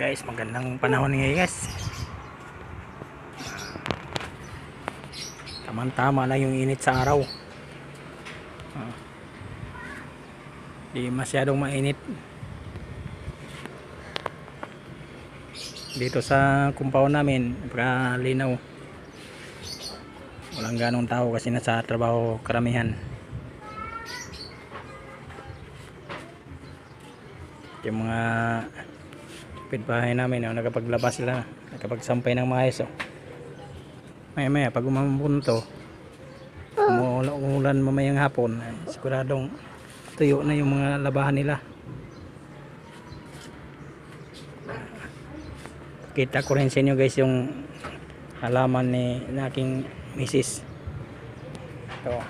guys. Magandang panahon ngayon guys. Tamang tama lang yung init sa araw. Ah. di masyadong mainit. Dito sa compound namin linaw. Walang ganong tao kasi nasa trabaho karamihan. Yung mga pitbahay namin oh, nakapaglabas sila nakapagsampay ng maayos oh. maya maya pag umambun to umuulan mamayang hapon eh, siguradong tuyo na yung mga labahan nila. Kita ko rin sa inyo guys yung halaman ni na aking misis. Ito.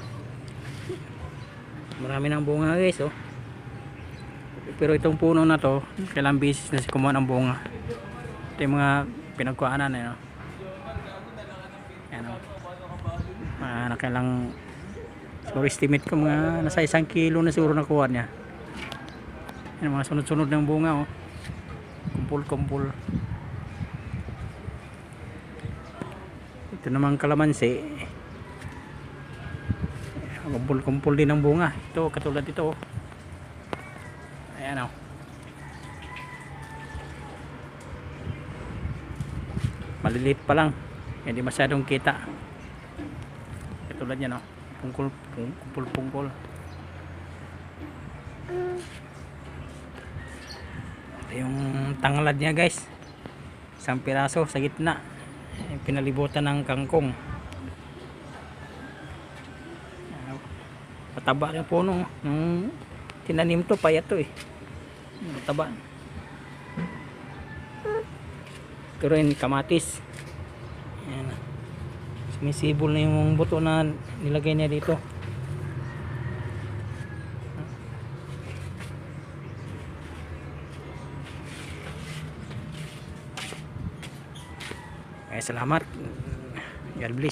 Marami ng bunga guys oh pero itong puno na to kailang bisis na si kumuha ng bunga ito yung mga pinagkuhanan eh, no? Oh. mga nakailang siguro estimate ko mga nasa isang kilo na siguro nakuha niya yan mga sunod-sunod ng bunga oh. kumpul-kumpul ito namang kalamansi kumpul-kumpul din ng bunga ito katulad ito oh. Ayan o. Maliliit pa lang. Hindi masyadong kita. Katulad yan o. Pungkol, pungkol, pungkol. Ito yung tanglad niya guys. Isang piraso sa gitna. Pinalibutan ng kangkong. Pataba yung puno. Nung tinanim to, payat to eh. Mataba. Pero yun, kamatis. Ayan. Sumisibol na yung buto na nilagay niya dito. Ay, salamat. God bless.